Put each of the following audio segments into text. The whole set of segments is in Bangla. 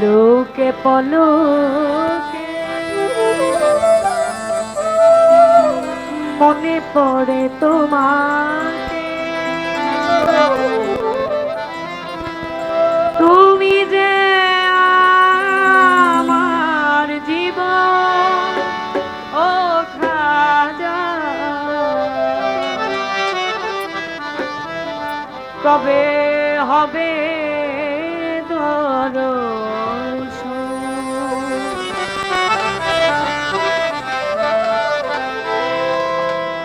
পলকে পলকে। মনে পড়ে তোমাকে। তুমি যে আমার জীবন ও খাজা। কবে হবে দর্শন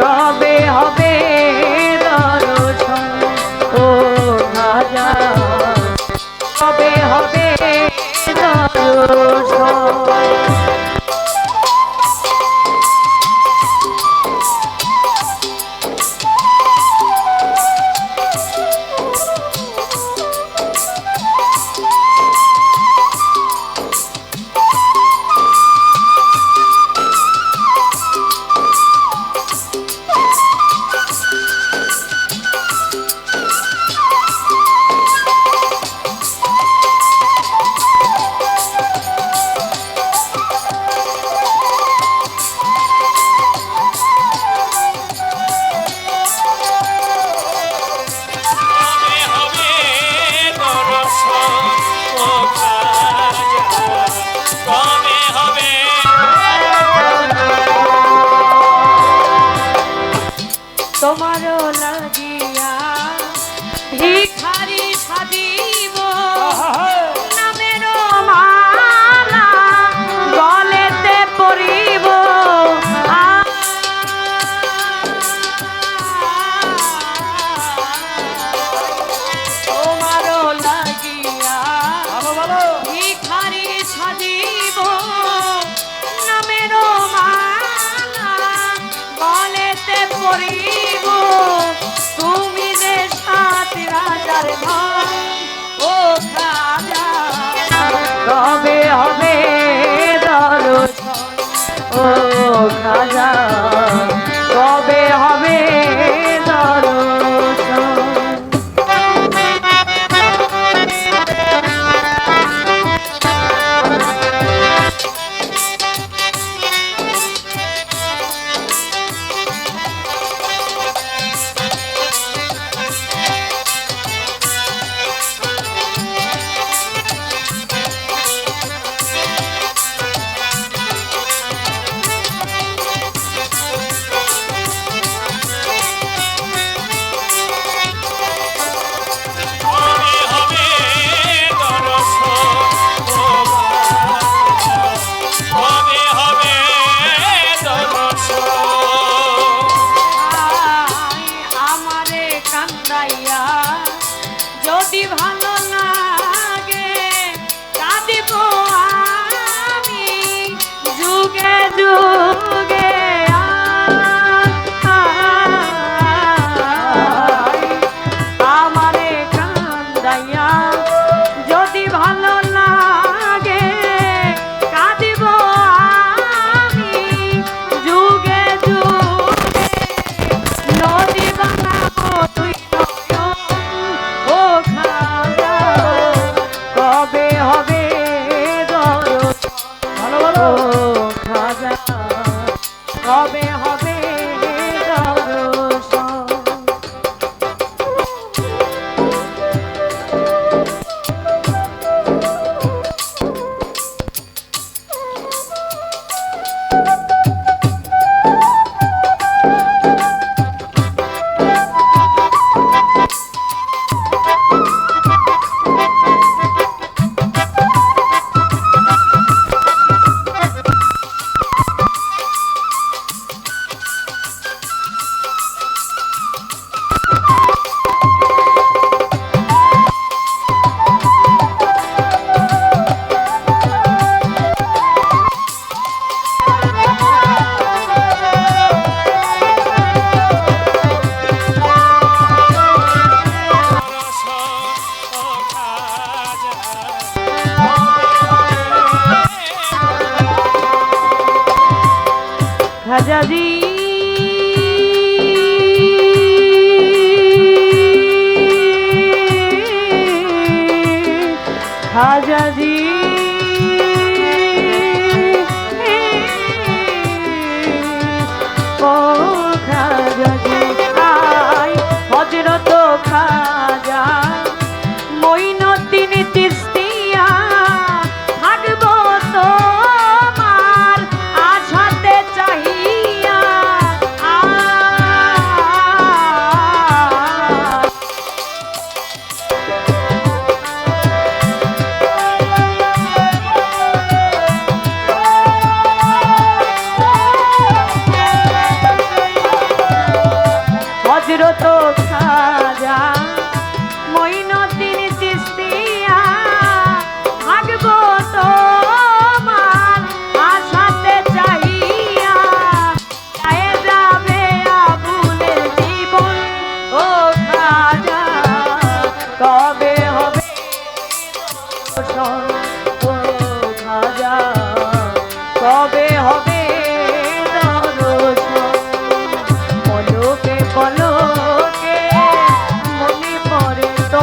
কবে হবে। ভিখারি সাজিব। নামের মালা গলেতে পরিব। তোমারও লাগিয়া ভিখারি সাজিব। নামের মালা গলেতে পরিব। রাজার ধন গো সাজাবি হাজারি। ও খাজারি হজরত খাজা মইনতি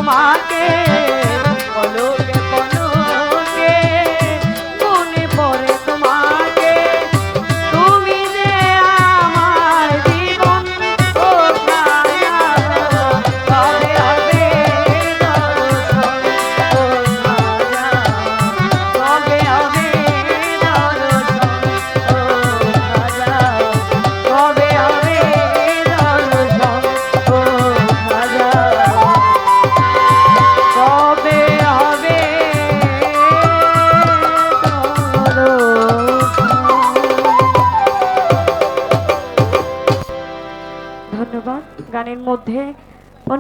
তোমাকে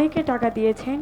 অনেকে টাকা দিয়েছেন।